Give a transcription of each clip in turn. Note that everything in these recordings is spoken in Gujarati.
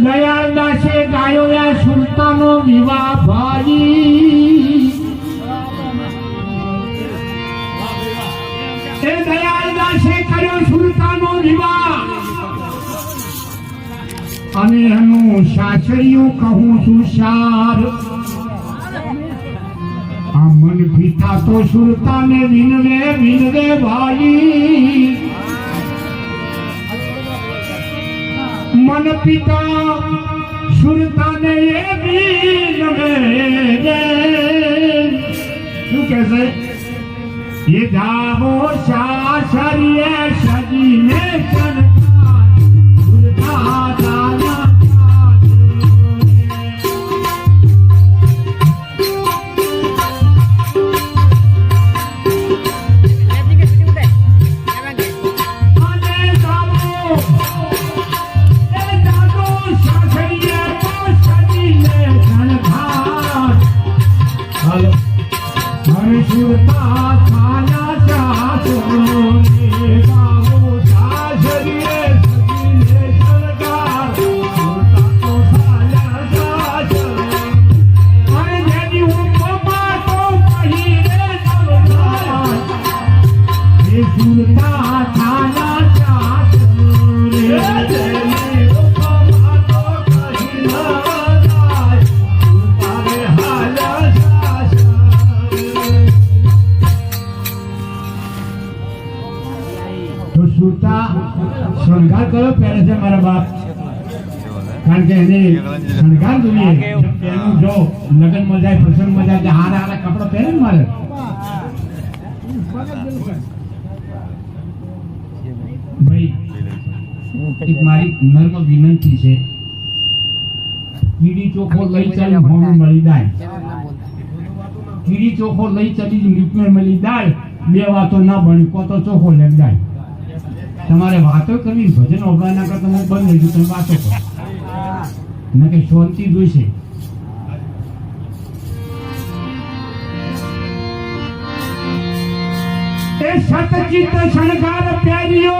દયાલ દાસે ગાયો સુલતાનો વિવાહ ભાઈ. એ કર્યો સુલતાનો વિવાહ. અને એનું સાસરિયું કહું છું સાર. આ મન ભીતા તો સુલતાને વિનવે વિનવે ભાઈ. મન પિતા સુરતાને એ વિનવે રે. શું કહે છે? એ જાવો સાસરીએ સજીને ચણકાર શણગાર કયો છે મારા બાપ. કારણ કે એને શણગાર જોઈએ. એનું જો લગ્નમાં જાય પ્રસંગમાં જાય એટલે હારા હારા કપડા પહેરે ને મારે. ભાઈ મારી નર્મ વિનંતી છે. કીડી ચોખો લઈ ચાલી મોડું મળી જાય. કીડી ચોખો લઈ ચાલી મીટમે મળી જાય. બે વાતો ના ભણી કો તો ચોખો લેમ જાય તમારે વાતો કરવી, ભજન ઓગળા ના કરતા હું બંધ થઈ તમે વાતો કરો. મેં કે શાંતિ જોઈશે? એ સતચિત્ત શણગાર પ્યારીઓ!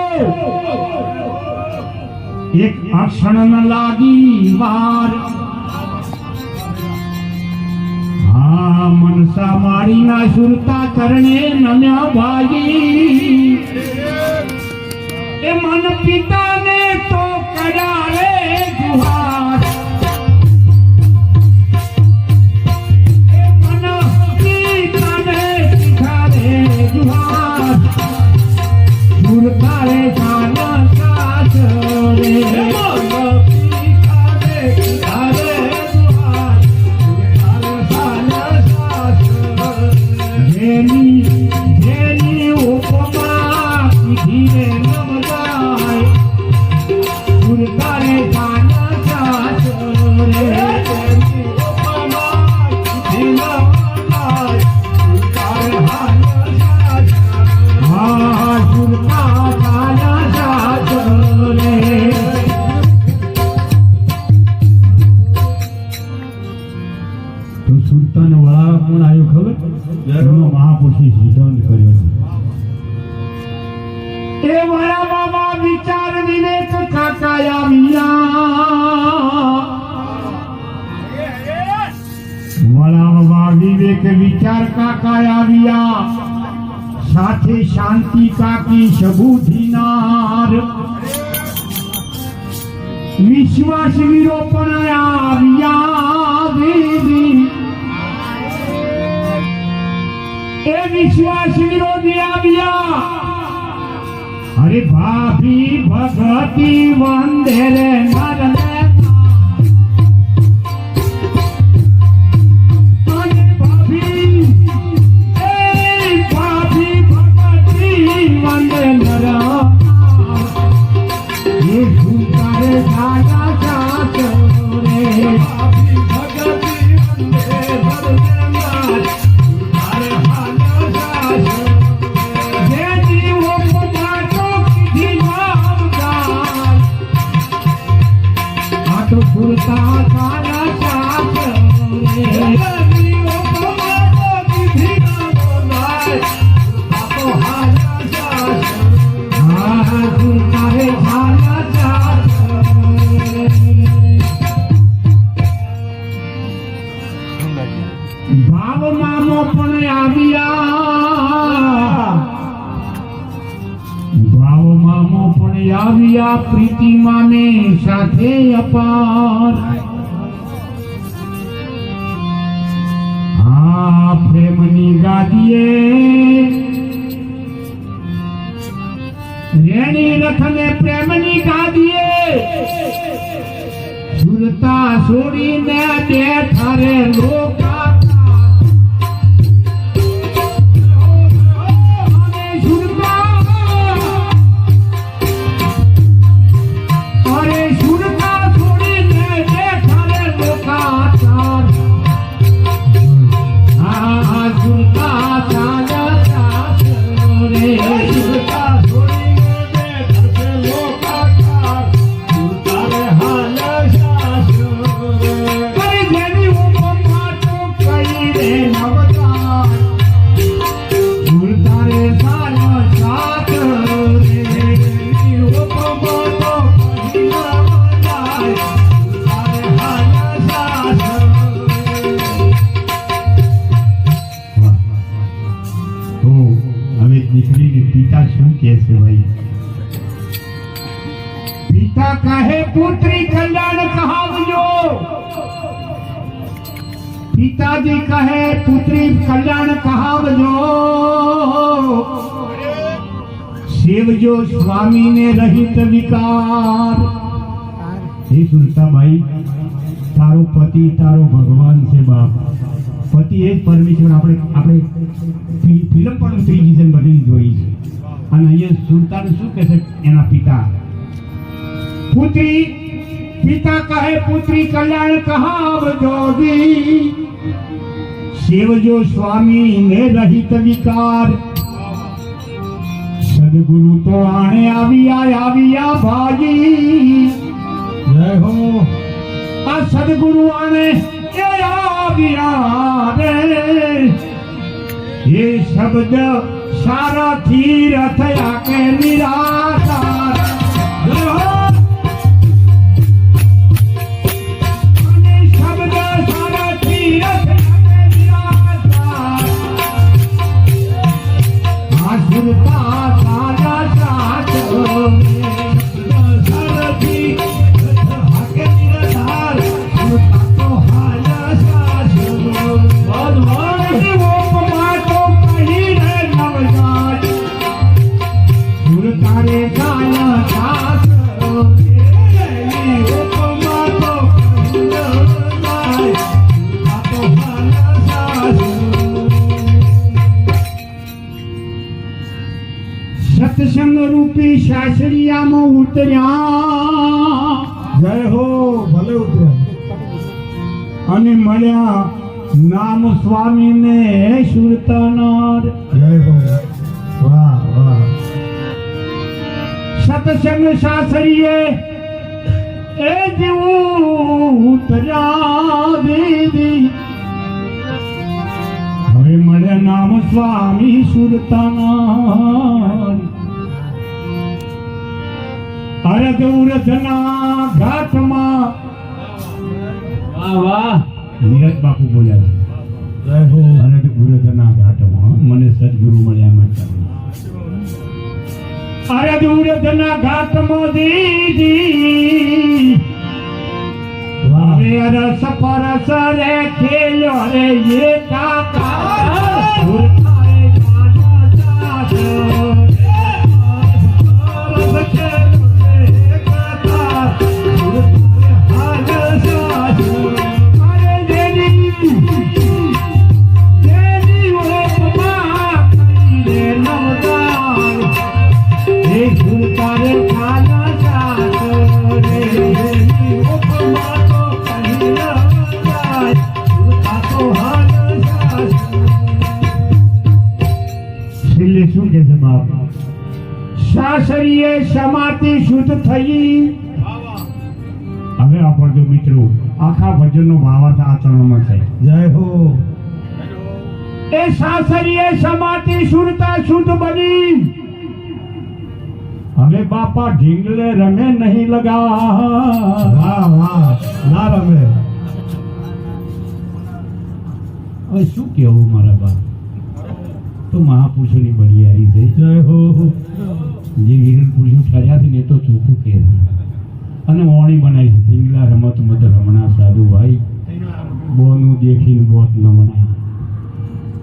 એક અક્ષણ ન લાગી વાર. હા, મનસા મારી ના સુરતા કરણે નમ્યા ભાગી. એ મન પિતાને તો કર્યા વિવેક કાકા આવ્યા વડાવામાં વિવેક વિચાર કાકા આવ્યા સાથે શાંતિ કાકી સબુધિનાર વિશ્વાસ વીરો પણ આવ્યા દેવી એ વિશ્વાસ વિરોધી આવ્યા અરે ભાભી ભગતી વંદે આવ્યા પ્રીતિમાને સાથે અપાર. આ પ્રેમની ગાદીએ રેણી રથને પ્રેમની ગાદીએ સુરતા છોડીને બે થારે લોકા પિતા શું કહે છે ભાઈ પિતા કહે પુત્રી કલ્યાણ કહાવજો પિતાજી કહે પુત્રી કલ્યાણ કહાવજો શિવજો સ્વામીને રહિત વિકાર હે સુરતાબાઈ તારો પતિ તારો ભગવાન છે બાપ પતિ એ જ પરમેશ્વર આપણે આપણે ફિ- ફિલ્મ પણ ત્રીજી છે ને બધી જોઈ છે. અને અહીંયા સુલતાન શું કહે છે એના પિતા પુત્રી પિતા કહે પુત્રી કલ્યાણ કહાવ જોગી શિવજો સ્વામી ને રહિત વિકાર સદગુરુ તો આણે આવ્યા આવ્યા ભાજી જય હો આ સદગુરુ આણે એ આવ્યા રે એ શબ્દ સારાથી રથયા કે નિરાકાર જય હો સત્સંગ રૂપી સાસરિયામાં ઉતર્યા. જય હો, ભલે ઉતર્યા અને મળ્યા નામ સ્વામીને સુરતનર જય હો. વાહ વાહ. સત્સંગ સાસરીએ એ જેવું ઉતર્યા દીદી હવે મળે નામ સ્વામી સુરતાના અરે દૂરજના ઘાટમાં વાહ વાહ. નીરજ બાપુ બોલ્યા જય હો. ભારત દૂરજના ઘાટમાં મને સદગુરુ મળ્યા માટે. અરે દૂરજના ઘાટમાં દીદી. હવે રસ પરસ રે ખેલ્યો રે એ કાકા. છેલ્લે શું કે છે બાપ સાસરીએ સમાતી શુદ્ધ થઈ. હવે આપણજો મિત્રો આખા ભજનનો ભાવાર્થ આ ચરણમાં છે. જય હો. એ સાસરીએ સમાતી શુદ્ધતા શુદ્ધ બની. હવે બાપા ઢીંગલે રમે નહીં લગા વાહ વાહ ના રમે. હવે શું કેવું મારા બા તો મહાપુરુષોની બલિયારી છે. જય હો જે વિરલ પુરુષો ઠર્યા છે ને એ તો ચોખ્ખું કહે છે. અને ઓણી બનાવી છે. ઢીંગલા રમત મત રમણા સાધુ ભાઈ. બોનું દેખીને બોત નમણા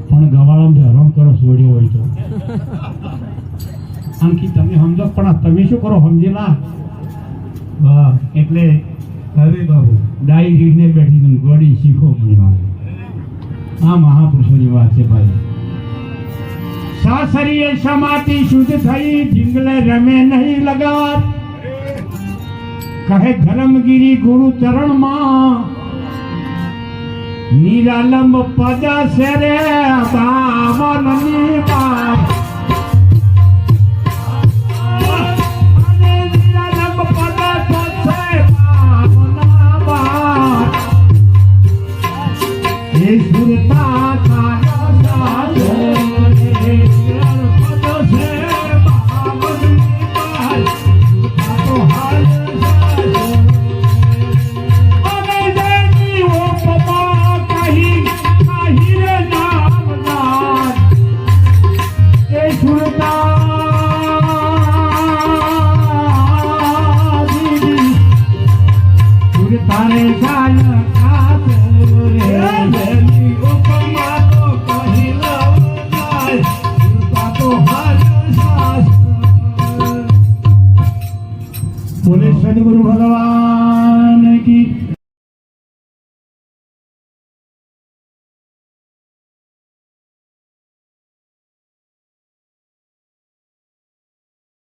પણ ગવાળામાં હરામ કરો છોડ્યો હોય તો. આમથી તમે સમજો પણ તમે શું કરો સમજેલા? એટલે હવે બાબુ. ડાઈ રીડને બેઠી ગોળી શીખો મને આ મહાપુરુષોની વાત છે ભાઈ. સાસરીએ સમાતી શુદ્ધ થઈ, જિંગલે રમે નહીં લગાત. કહે ધર્મગીરી ગુરુ ચરણમાં, નિરાલંબ પદ સરે રે બાવનની બાપ